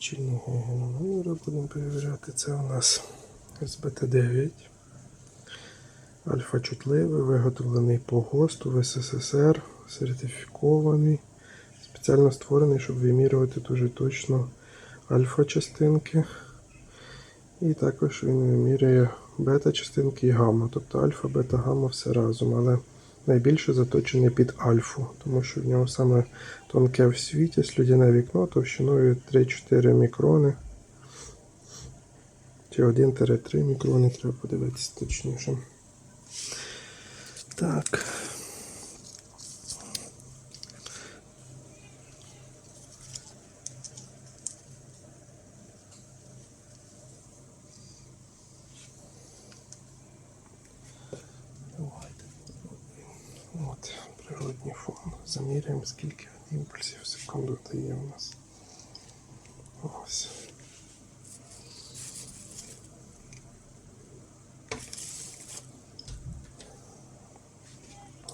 лічильні геномери будемо перевіряти. Це у нас СБТ-9. Альфа чутливий, виготовлений по ГОСТу в СССР, сертифікований, спеціально створений, щоб вимірювати дуже точно альфа-частинки. І також він вимірює бета-частинки і гамма. Тобто альфа, бета, гамма все разом, але найбільше заточений під альфу, тому що в нього саме тонке в світі слюдяне вікно товщиною 3-4 мікрони. Чи 1-3 мікрони, треба подивитися точніше. Так. Заміряємо, скільки імпульсів в секунду дає у нас. Ось.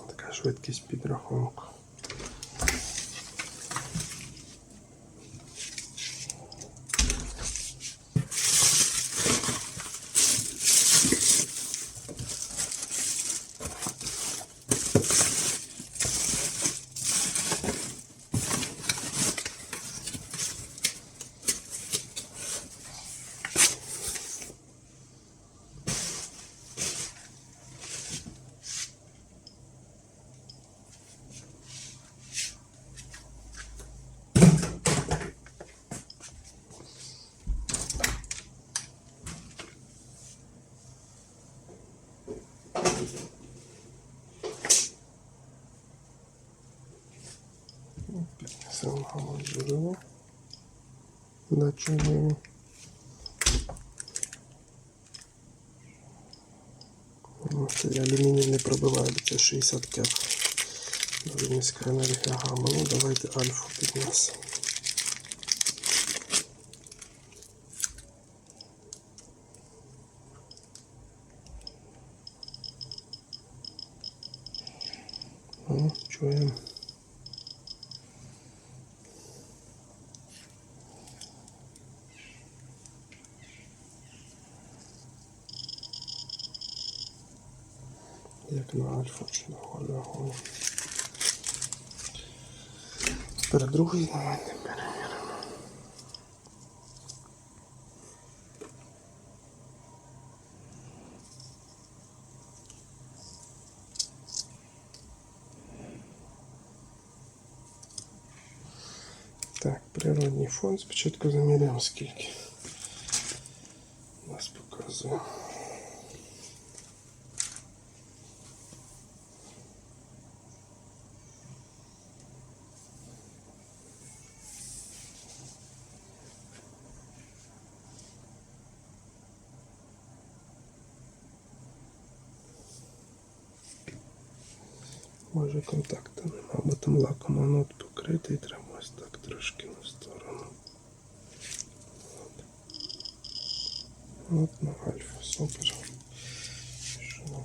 Така швидкість підрахунку. Піднесемо Ну, це я алюміній не пробиваю, бо це 60 кеп. Дуже низька енергія гамма. Ну, давайте альфу піднесемо. О, чуємо. Як на альфа чи на голягу. Тепер другий давайте перевіримо. Так, природній фон. Спочатку заміряємо скільки. Нас показує. Може контакту нема, бо там лаком от покритий, треба трошки на сторону. От, от на альфа, супер. Що?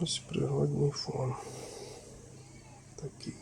Ось природний фон. Такий.